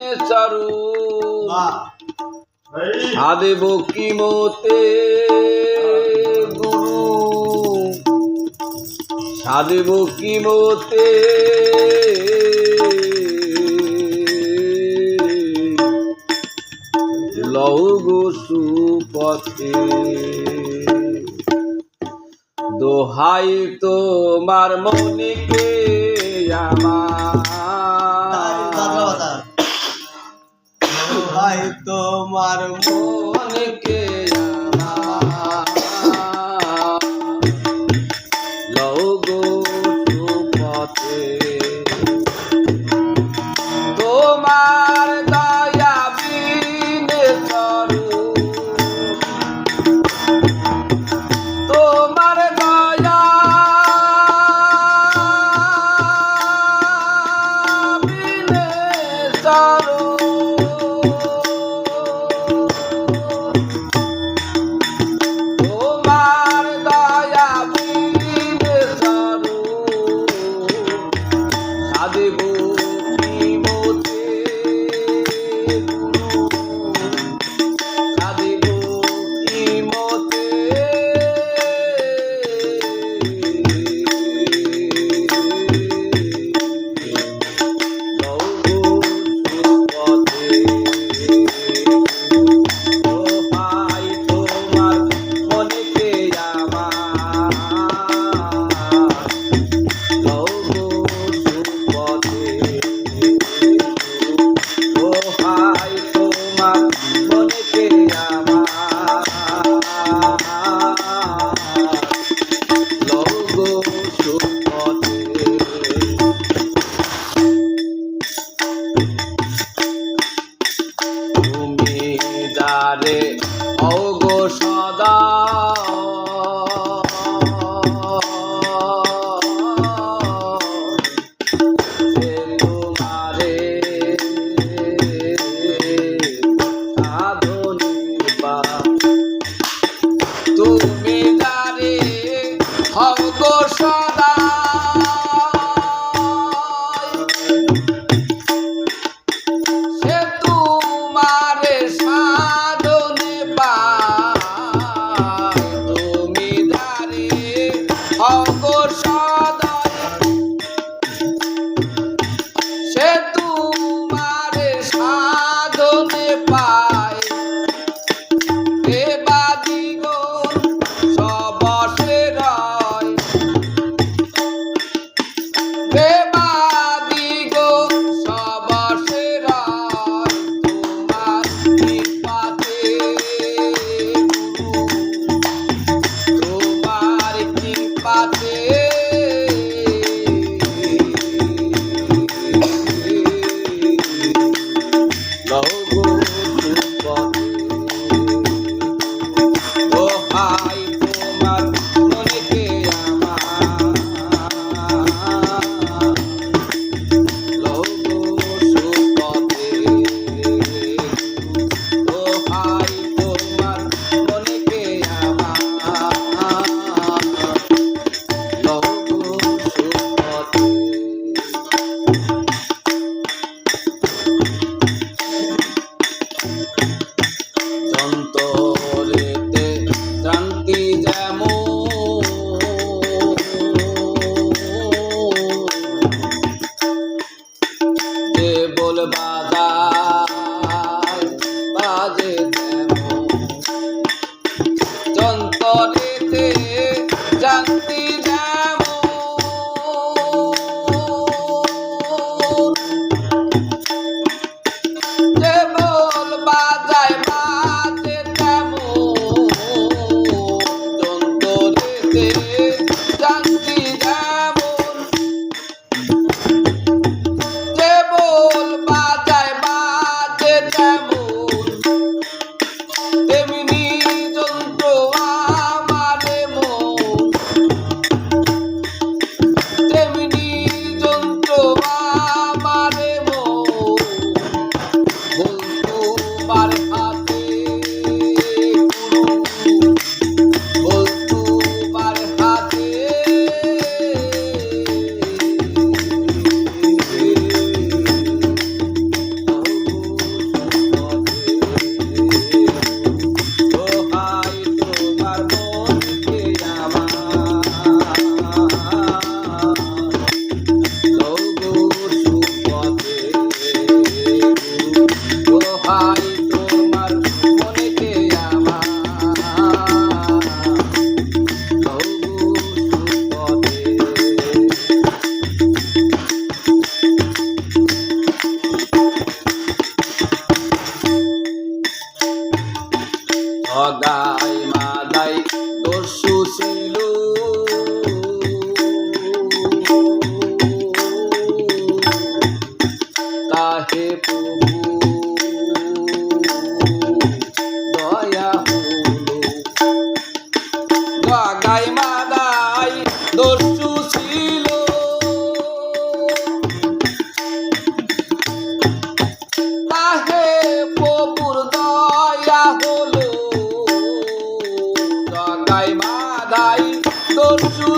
চারু। আদেব কি মতে গুরু? সাদেব কি মতে লহু গোসু পথে দোহাই তোমার মনিকে আমার। ভাই তোমার মনকে ভক্ত রে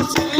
Bruce.